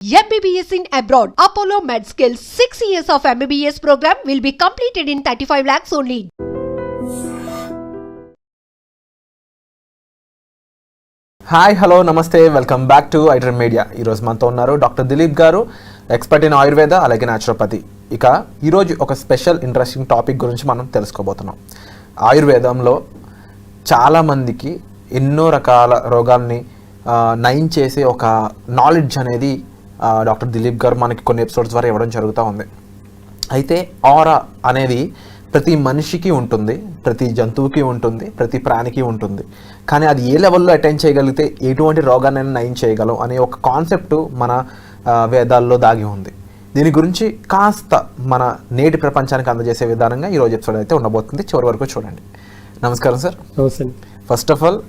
MBBS in abroad. Apollo MedSkill 6 years of MBBS program will be completed in 35 lakhs only. Hi hello నమస్తే welcome back to ఐటర్ media ఈరోజు మనతో ఉన్నారు doctor Dilip గారు expert in Ayurveda అలాగే naturopathy ఇక ఈరోజు ఒక స్పెషల్ ఇంట్రెస్టింగ్ టాపిక్ గురించి మనం తెలుసుకోబోతున్నాం ఆయుర్వేదంలో చాలామందికి ఎన్నో రకాల రోగాల్ని నయం చేసే ఒక నాలెడ్జ్ అనేది డాక్టర్ దిలీప్ గారు మనకి కొన్ని ఎపిసోడ్స్ ద్వారా ఇవ్వడం జరుగుతూ ఉంది. అయితే ఆరా అనేది ప్రతి మనిషికి ఉంటుంది ప్రతి జంతువుకి ఉంటుంది ప్రతి ప్రాణికి ఉంటుంది. కానీ అది ఏ లెవెల్లో అటెండ్ చేయగలిగితే ఎటువంటి రోగాన్ని నయం చేయగలం అనే ఒక కాన్సెప్ట్ మన వేదాల్లో దాగి ఉంది. దీని గురించి కాస్త మన నేటి ప్రపంచానికి అందజేసే విధానంగా ఈరోజు ఎపిసోడ్ అయితే ఉండబోతుంది. చివరి వరకు చూడండి. నమస్కారం సార్. నమస్తే. First of all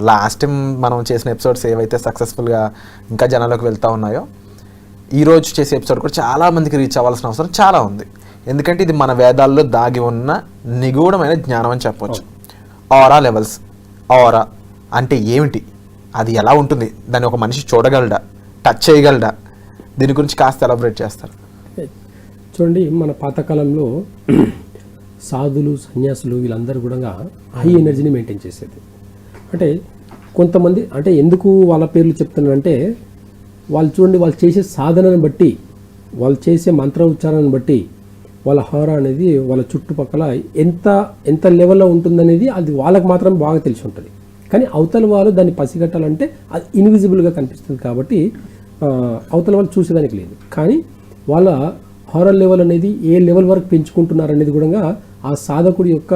last time మనం చేసిన ఎపిసోడ్స్ ఏవైతే సక్సెస్ఫుల్గా ఇంకా జనాల్లోకి వెళ్తూ ఉన్నాయో ఈరోజు చేసే ఎపిసోడ్ కూడా చాలా మందికి రీచ్ అవ్వాల్సిన అవసరం చాలా ఉంది. ఎందుకంటే ఇది మన వేదాల్లో దాగి ఉన్న నిగూఢమైన జ్ఞానం అని చెప్పవచ్చు ఆరా లెవెల్స్ ఆరా అంటే ఏమిటి? అది ఎలా ఉంటుంది? దాన్ని ఒక మనిషి చూడగలడా? టచ్ చేయగలడా? దీని గురించి కాస్త ఎలాబరేట్ చేస్తారు. చూడండి మన పాతకాలంలో సాధులు సన్యాసులు వీళ్ళందరూ కూడా హై ఎనర్జీని మెయింటైన్ చేసేది. అంటే కొంతమంది అంటే ఎందుకు వాళ్ళ పేర్లు చెప్తున్నానంటే వాళ్ళు చూడండి వాళ్ళు చేసే సాధనను బట్టి వాళ్ళు చేసే మంత్ర ఉచ్చారణను బట్టి వాళ్ళ హార అనేది వాళ్ళ చుట్టుపక్కల ఎంత ఎంత లెవెల్లో ఉంటుందనేది అది వాళ్ళకి మాత్రం బాగా తెలిసి ఉంటుంది. కానీ అవతల వాళ్ళు దాన్ని పసిగట్టాలంటే అది ఇన్విజిబుల్గా కనిపిస్తుంది కాబట్టి అవతల వాళ్ళు చూసేదానికి లేదు. కానీ వాళ్ళ హారర్ లెవెల్ అనేది ఏ లెవెల్ వరకు పెంచుకుంటున్నారు అనేది కూడా ఆ సాధకుడి యొక్క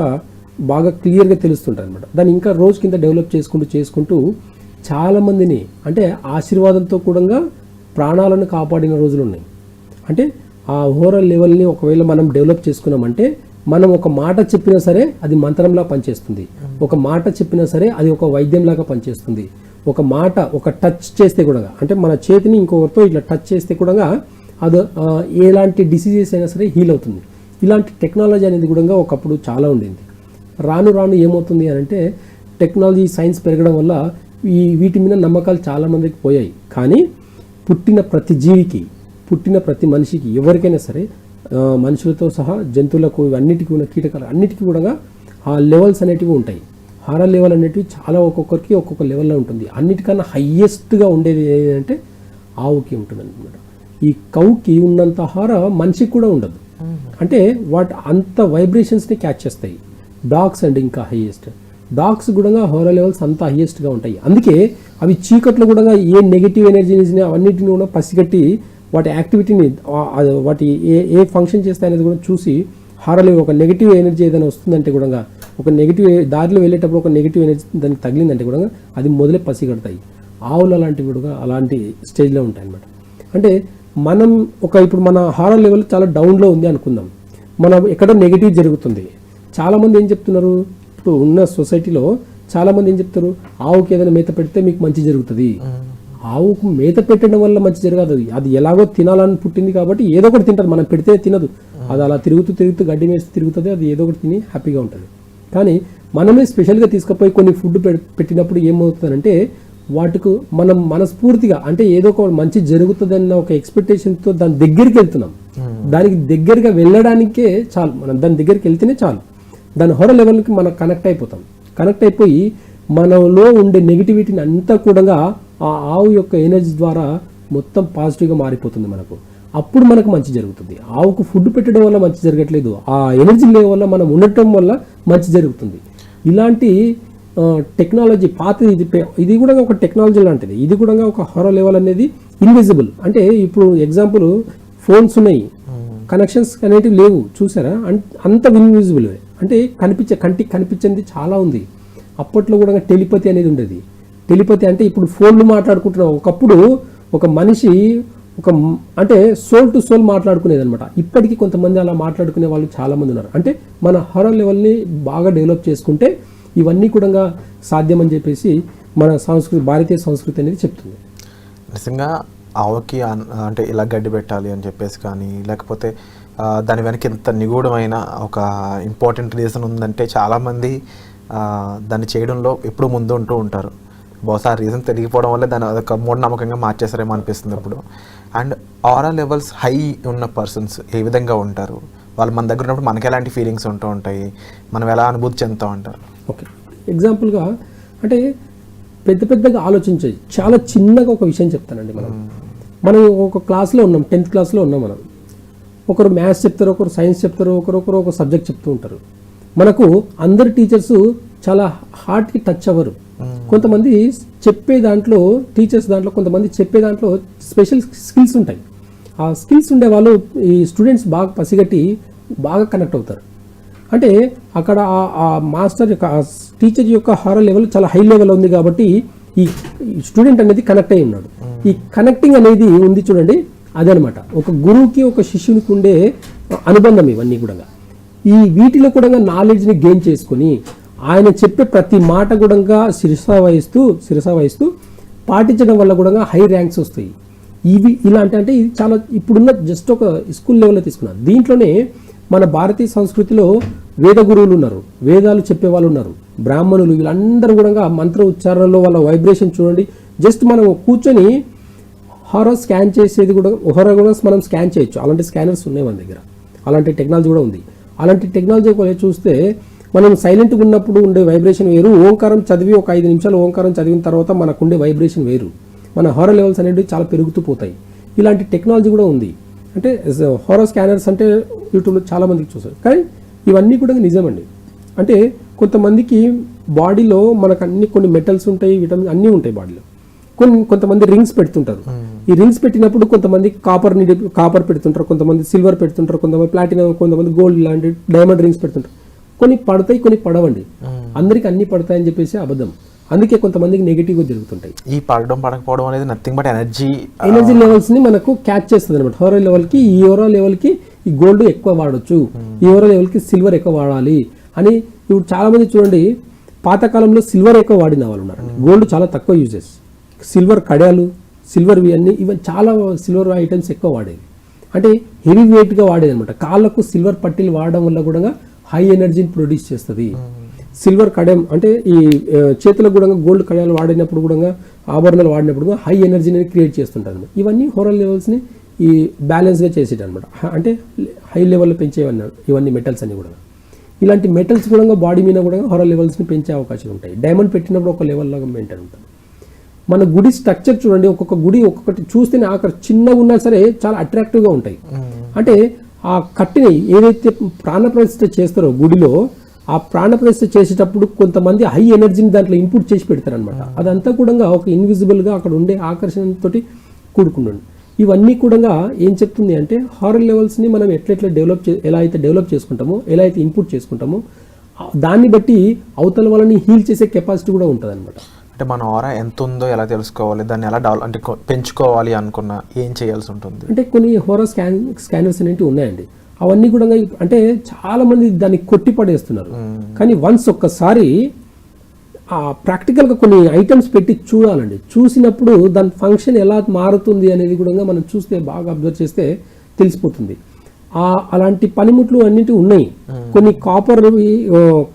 బాగా క్లియర్గా తెలుస్తుంటుంది అనమాట దాన్ని ఇంకా రోజు కింద డెవలప్ చేసుకుంటూ చేసుకుంటూ చాలామందిని అంటే ఆశీర్వాదంతో కూడా ప్రాణాలను కాపాడిన రోజులు ఉన్నాయి. అంటే ఆ ఓవరాల్ లెవెల్ని ఒకవేళ మనం డెవలప్ చేసుకున్నామంటే మనం ఒక మాట చెప్పినా సరే అది మంత్రంలా పనిచేస్తుంది. ఒక మాట చెప్పినా సరే అది ఒక వైద్యంలాగా పనిచేస్తుంది. ఒక మాట ఒక టచ్ చేస్తే కూడా అంటే మన చేతిని ఇంకొకరితో ఇట్లా టచ్ చేస్తే కూడా అది ఎలాంటి డిసీజెస్ అయినా సరే హీల్ అవుతుంది. ఇలాంటి టెక్నాలజీ అనేది కూడా ఒకప్పుడు చాలా ఉండింది. రాను రాను ఏమవుతుంది అని అంటే టెక్నాలజీ సైన్స్ పెరగడం వల్ల ఈ వీటి మీద నమ్మకాలు చాలా మందికి పోయాయి. కానీ పుట్టిన ప్రతి జీవికి పుట్టిన ప్రతి మనిషికి ఎవరికైనా సరే మనుషులతో సహా జంతువులకు అన్నిటికీ ఉన్న కీటకాలు అన్నిటికీ కూడా ఆ లెవెల్స్ అనేటివి ఉంటాయి. హార లెవెల్ అనేటివి చాలా ఒక్కొక్కరికి ఒక్కొక్క లెవెల్లో ఉంటుంది. అన్నిటికన్నా హయ్యెస్ట్గా ఉండేది ఏంటంటే ఆవుకి ఉంటుంది అనమాట ఈ కౌకి ఉన్నంత హార మనిషికి కూడా ఉండదు. అంటే వాటి అంత వైబ్రేషన్స్ని క్యాచ్ చేస్తాయి. డాగ్స్ అండ్ ఇంకా హైయెస్ట్. డాగ్స్ కూడా హోర లెవెల్స్ అంత హైయెస్ట్గా ఉంటాయి. అందుకే అవి చీకట్లో కూడా ఏ నెగిటివ్ ఎనర్జీని అవన్నిటిని కూడా పసిగట్టి వాటి యాక్టివిటీని వాటి ఏ ఏ ఫంక్షన్ చేస్తాయి అనేది కూడా చూసి హారలో ఒక నెగిటివ్ ఎనర్జీ ఏదైనా వస్తుందంటే కూడా ఒక నెగిటివ్ దారిలో వెళ్ళేటప్పుడు ఒక నెగిటివ్ ఎనర్జీ దానికి తగిలిందంటే కూడా అది మొదలే పసిగడతాయి. ఆవులు అలాంటివి కూడా అలాంటి స్టేజ్లో ఉంటాయి అన్నమాట అంటే మనం ఒక ఇప్పుడు మన హారర్ లెవెల్ చాలా డౌన్లో ఉంది అనుకుందాం. మనం ఎక్కడో నెగిటివ్ జరుగుతుంది. చాలామంది ఏం చెప్తున్నారు? ఇప్పుడు ఉన్న సొసైటీలో చాలామంది ఏం చెప్తారు? ఆవుకి ఏదైనా మేత పెడితే మీకు మంచి జరుగుతుంది. ఆవుకు మేత పెట్టడం వల్ల మంచి జరగదు. అది ఎలాగో తినాలని పుట్టింది కాబట్టి ఏదో ఒకటి తింటది. మనం పెడితే తినదు. అది అలా తిరుగుతూ తిరుగుతూ గడ్డి వేసి తిరుగుతుంది. అది ఏదో ఒకటి తిని హ్యాపీగా ఉంటుంది. కానీ మనమే స్పెషల్గా తీసుకుపోయి కొన్ని ఫుడ్ పెట్టినప్పుడు ఏమవుతుందంటే వాటికి మనం మనస్ఫూర్తిగా అంటే ఏదో ఒక మంచి జరుగుతుందన్న ఒక ఎక్స్పెక్టేషన్తో దాని దగ్గరికి వెళ్తున్నాం. దానికి దగ్గరగా వెళ్ళడానికే చాలు. మనం దాని దగ్గరికి వెళ్తేనే చాలు. దాని హొర లెవెల్కి మనం కనెక్ట్ అయిపోతాం. కనెక్ట్ అయిపోయి మనలో ఉండే నెగిటివిటీని అంతా కూడా ఆ ఆవు యొక్క ఎనర్జీ ద్వారా మొత్తం పాజిటివ్గా మారిపోతుంది మనకు. అప్పుడు మనకు మంచి జరుగుతుంది. ఆవుకు ఫుడ్ పెట్టడం వల్ల మంచి జరగట్లేదు. ఆ ఎనర్జీ లెవెల్ వల్ల మనం ఉండటం వల్ల మంచి జరుగుతుంది. ఇలాంటి టెక్నాలజీ పాతది ఇది ఇది కూడా ఒక టెక్నాలజీ లాంటిది. ఇది కూడా ఒక హొర లెవెల్ అనేది ఇన్విజిబుల్ అంటే ఇప్పుడు ఎగ్జాంపుల్ ఫోన్స్ ఉన్నాయి. కనెక్షన్స్ అనేటివి లేవు. చూసారా? అంత ఇన్విజిబుల్ అంటే కనిపించే కంటికి కనిపించింది చాలా ఉంది. అప్పట్లో కూడా టెలిపతి అనేది ఉండేది. టెలిపతి అంటే ఇప్పుడు ఫోన్లు మాట్లాడుకుంటున్నాం. ఒకప్పుడు ఒక మనిషి ఒక అంటే సోల్ టు సోల్ మాట్లాడుకునేది అనమాట ఇప్పటికీ కొంతమంది అలా మాట్లాడుకునే వాళ్ళు చాలామంది ఉన్నారు. అంటే మన హొర లెవెల్ని బాగా డెవలప్ చేసుకుంటే ఇవన్నీ కూడా సాధ్యమని చెప్పేసి మన సంస్కృతి భారతీయ సంస్కృతి అనేది చెప్తుంది. నిజంగా ఆవుకి అన్- అంటే ఇలా గడ్డి పెట్టాలి అని చెప్పేసి కానీ లేకపోతే దాని వెనక ఇంత నిగూఢమైన ఒక ఇంపార్టెంట్ రీజన్ ఉందంటే చాలామంది దాన్ని చేయడంలో ఎప్పుడు ముందు ఉంటూ ఉంటారు. బహుశా రీజన్ తెలియకపోవడం వల్ల దాన్ని అదొక మూఢనమ్మకంగా మార్చేసారేమో అనిపిస్తుంది ఇప్పుడు. అండ్ ఆరా లెవెల్స్ హై ఉన్న పర్సన్స్ ఏ విధంగా ఉంటారు? వాళ్ళు మన దగ్గర ఉన్నప్పుడు మనకి ఎలాంటి ఫీలింగ్స్ ఉంటూ ఉంటాయి? మనం ఎలా అనుభూతి చెందుతూ ఉంటారు? ఓకే ఎగ్జాంపుల్గా అంటే పెద్ద పెద్దగా ఆలోచించేది చాలా చిన్నగా ఒక విషయం చెప్తానండి మనం. మనం ఒక క్లాస్లో ఉన్నాం టెన్త్ క్లాస్లో ఉన్నాం మనం. ఒకరు మ్యాథ్స్ చెప్తారు ఒకరు సైన్స్ చెప్తారు ఒకరొకరు ఒక సబ్జెక్ట్ చెప్తూ ఉంటారు. మనకు అందరు టీచర్స్ చాలా హార్ట్కి టచ్ అవ్వరు. కొంతమంది చెప్పే దాంట్లో టీచర్స్ దాంట్లో కొంతమంది చెప్పే దాంట్లో స్పెషల్ స్కిల్స్ ఉంటాయి. ఆ స్కిల్స్ ఉండే వాళ్ళు ఈ స్టూడెంట్స్ బాగా పసిగట్టి బాగా కనెక్ట్ అవుతారు. అంటే అక్కడ ఆ- ఆ మాస్టర్ యొక్క టీచర్ యొక్క హారర్ లెవెల్ చాలా హై లెవెల్ ఉంది కాబట్టి ఈ స్టూడెంట్ అనేది కనెక్ట్ అయి ఉన్నాడు. ఈ కనెక్టింగ్ అనేది ఉంది చూడండి అదనమాట. ఒక గురువుకి ఒక శిష్యునికి ఉండే అనుబంధం ఇవన్నీ కూడా. ఈ వీటిలో కూడా నాలెడ్జ్ని గెయిన్ చేసుకొని ఆయన చెప్పే ప్రతి మాట కూడా శిరసా వహిస్తూ శిరసా వహిస్తూ పాటించడం వల్ల కూడా హై ర్యాంక్స్ వస్తాయి. ఇవి ఇలాంటి అంటే ఇది చాలా ఇప్పుడున్న జస్ట్ ఒక స్కూల్ లెవెల్లో తీసుకున్నాను. దీంట్లోనే మన భారతీయ సంస్కృతిలో వేద గురువులు ఉన్నారు. వేదాలు చెప్పే వాళ్ళు ఉన్నారు. బ్రాహ్మణులు వీళ్ళందరూ కూడా మంత్ర ఉచ్చారణలో వాళ్ళ వైబ్రేషన్ చూడండి. జస్ట్ మనం కూర్చొని హారర్ స్కాన్ చేసేది కూడా హారర్ కూడా మనం స్కాన్ చేయొచ్చు. అలాంటి స్కానర్స్ ఉన్నాయి మన దగ్గర. అలాంటి టెక్నాలజీ కూడా ఉంది. అలాంటి టెక్నాలజీ కూడా చూస్తే మనం సైలెంట్గా ఉన్నప్పుడు ఉండే వైబ్రేషన్ వేరు. ఓంకారం చదివి ఒక ఐదు నిమిషాలు ఓంకారం చదివిన తర్వాత మనకు ఉండే వైబ్రేషన్ వేరు. మన హారర్ లెవెల్స్ అనేవి చాలా పెరుగుతూ పోతాయి. ఇలాంటి టెక్నాలజీ కూడా ఉంది. అంటే హారర్ స్కానర్స్ అంటే యూట్యూబ్లో చాలా మందికి చూసారు. కానీ ఇవన్నీ కూడా నిజమండి. అంటే కొంతమందికి బాడీలో మనకు అన్ని కొన్ని మెటల్స్ ఉంటాయి విటమిన్ అన్నీ ఉంటాయి బాడీలో కొన్ని కొంతమంది రింగ్స్ పెడుతుంటారు. ఈ రింగ్స్ పెట్టినప్పుడు కొంతమంది కాపర్ కాపర్ పెడుతుంటారు కొంతమంది సిల్వర్ పెడుతుంటారు కొంతమంది ప్లాటినం కొంతమంది గోల్డ్ లాంటి డైమండ్ రింగ్స్ పెడుతుంటారు. కొన్ని పడతాయి కొన్ని పడవండి. అందరికి అన్ని పడతాయని చెప్పేసి అబద్ధం. అందుకే కొంతమందికి నెగిటివ్గా జరుగుతుంటాయి. ఈ పడడం పడకపోవడం అనేది నథింగ్ బట్ ఎనర్జీ ఎనర్జీ లెవెల్స్ని మనకు క్యాచ్ చేస్తుంది అనమాట హోరో లెవెల్కి ఈ హోరో లెవెల్కి ఈ గోల్డ్ ఎక్కువ వాడొచ్చు. ఈ హోరో లెవెల్కి సిల్వర్ ఎక్కువ వాడాలి అని ఇప్పుడు చాలా మంది చూడండి పాతకాలంలో సిల్వర్ ఎక్కువ వాడిన వాళ్ళు ఉన్నారు. గోల్డ్ చాలా తక్కువ యూజెస్ సిల్వర్ కడాలు సిల్వర్ అన్ని ఇవన్నీ చాలా సిల్వర్ ఐటమ్స్ ఎక్కువ వాడేవి అంటే హెవీ వెయిట్గా వాడేది అనమాట కాళ్ళకు సిల్వర్ పట్టీలు వాడడం వల్ల కూడా హై ఎనర్జీని ప్రొడ్యూస్ చేస్తుంది. సిల్వర్ కడెం అంటే ఈ చేతులకు కూడా గోల్డ్ కడాలు వాడినప్పుడు కూడా ఆభరణాలు వాడినప్పుడు కూడా హై ఎనర్జీని క్రియేట్ చేస్తుంటారు ఇవన్నీ హోరల్ లెవెల్స్ని ఈ బ్యాలెన్స్గా చేసేట అనమాట అంటే హై లెవెల్లో పెంచేవన్నీ ఇవన్నీ మెటల్స్ అన్ని కూడా. ఇలాంటి మెటల్స్ కూడా బాడీ మీద కూడా హోరల్ లెవెల్స్ని పెంచే అవకాశం ఉంటాయి డైమండ్ పెట్టినప్పుడు ఒక లెవెల్ లాగా మెయింటైన్ ఉంటుంది మన గుడి స్ట్రక్చర్ చూడండి ఒక్కొక్క గుడి ఒక్కొక్కటి చూస్తేనే అక్కడ చిన్నగా ఉన్నా సరే చాలా అట్రాక్టివ్గా ఉంటాయి. అంటే ఆ కట్టిని ఏదైతే ప్రాణప్రతిష్ఠ చేస్తారో గుడిలో ఆ ప్రాణప్రతిష్ఠ చేసేటప్పుడు కొంతమంది హై ఎనర్జీని దాంట్లో ఇన్పుట్ చేసి పెడతారనమాట అదంతా కూడా ఒక ఇన్విజిబుల్గా అక్కడ ఉండే ఆకర్షణతోటి కూడుకుంటుంది ఇవన్నీ కూడా ఏం చెప్తుంది అంటే హారర్ లెవెల్స్ని మనం ఎట్లెట్లా డెవలప్ చే ఎలా అయితే డెవలప్ చేసుకుంటామో ఎలా అయితే ఇన్పుట్ చేసుకుంటామో దాన్ని బట్టి అవతల వాళ్ళని హీల్ చేసే కెపాసిటీ కూడా ఉంటుంది అంటే మన ఆరా ఎంత ఉందో ఎలా తెలుసుకోవాలి దాన్ని ఎలా డెవలప్ అంటే పెంచుకోవాలి అనుకున్నా ఏం చేయాల్సి ఉంటుంది? అంటే కొన్ని హోరో స్కాన్ స్కానర్స్ అనేవి ఉన్నాయండి. అవన్నీ కూడా అంటే చాలా మంది దాన్ని కొట్టి పడేస్తున్నారు కానీ వన్స్ ఒక్కసారి ఆ ప్రాక్టికల్గా కొన్ని ఐటమ్స్ పెట్టి చూడాలండి. చూసినప్పుడు దాని ఫంక్షన్ ఎలా మారుతుంది అనేది కూడా మనం చూస్తే బాగా అబ్జర్వ్ చేస్తే తెలిసిపోతుంది. ఆ అలాంటి పనిముట్లు అన్నిటి ఉన్నాయి. కొన్ని కాపర్వి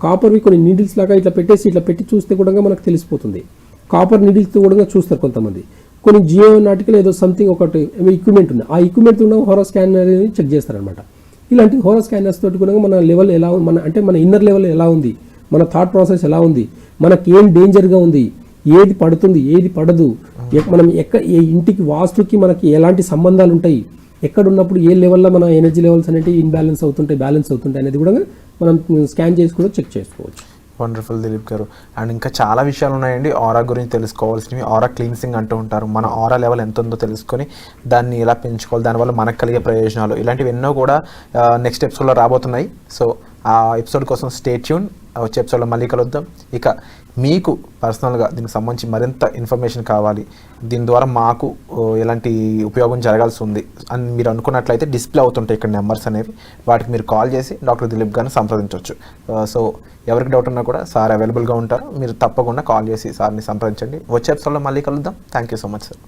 కాపర్వి కొన్ని నీడిల్స్ లాగా ఇట్లా పెట్టేసి ఇట్లా పెట్టి చూస్తే కూడా మనకు తెలిసిపోతుంది. కాపర్ నీడిల్స్తో కూడా చూస్తారు కొంతమంది. కొన్ని జియో నాటికల్ ఏదో సంథింగ్ ఒకటి ఎక్విప్మెంట్ ఉంది ఆ ఎక్విప్మెంట్ ఉన్న హోరో స్కానర్ చెక్ చేస్తారనమాట ఇలాంటి హోరో స్కానర్స్ తోటి కూడా మన లెవెల్ ఎలా ఉంది మన అంటే మన ఇన్నర్ లెవెల్ ఎలా ఉంది? మన థాట్ ప్రాసెస్ ఎలా ఉంది? మనకి ఏం డేంజర్గా ఉంది? ఏది పడుతుంది? ఏది పడదు? మనం ఎక్క ఇంటికి వాస్తుకి మనకి ఎలాంటి సంబంధాలు ఉంటాయి? ఎక్కడ ఉన్నప్పుడు ఏ లెవెల్లో మన ఎనర్జీ లెవెల్స్ అనేవి ఇన్బ్యాలెన్స్ అవుతుంటాయి బ్యాలెన్స్ అవుతుంటాయి అనేది కూడా మనం స్కాన్ చేసి కూడా చెక్ చేసుకోవచ్చు. వండర్ఫుల్ దిలీప్ గారు. అండ్ ఇంకా చాలా విషయాలు ఉన్నాయండి. ఆరా గురించి తెలుసుకోవాల్సినవి. ఆరా క్లీన్సింగ్ అంటూ ఉంటారు. మన ఆరా లెవెల్ ఎంత ఉందో తెలుసుకొని దాన్ని ఎలా పెంచుకోవాలి దానివల్ల మనకు కలిగే ప్రయోజనాలు ఇలాంటివి ఎన్నో కూడా నెక్స్ట్ ఎపిసోడ్లో రాబోతున్నాయి. సో ఆ ఎపిసోడ్ కోసం స్టే ట్యూన్ వచ్చే ఎపిసోడ్లో మళ్ళీ కలుద్దాం. ఇక మీకు పర్సనల్గా దీనికి సంబంధించి మరింత ఇన్ఫర్మేషన్ కావాలి. దీని ద్వారా మాకు ఎలాంటి ఉపయోగం జరగాల్సి ఉంది అని మీరు అనుకున్నట్లయితే డిస్ప్లే అవుతుంటాయి ఇక్కడ నెంబర్స్ అనేవి. వాటికి మీరు కాల్ చేసి డాక్టర్ దిలీప్ గారిని సంప్రదించవచ్చు సో ఎవరికి డౌట్ ఉన్నా కూడా సార్ అవైలబుల్గా ఉంటారు. మీరు తప్పకుండా కాల్ చేసి సార్ని సంప్రదించండి. వచ్చే ఎపిసోడ్లో మళ్ళీ కలుద్దాం. Thank you so much sir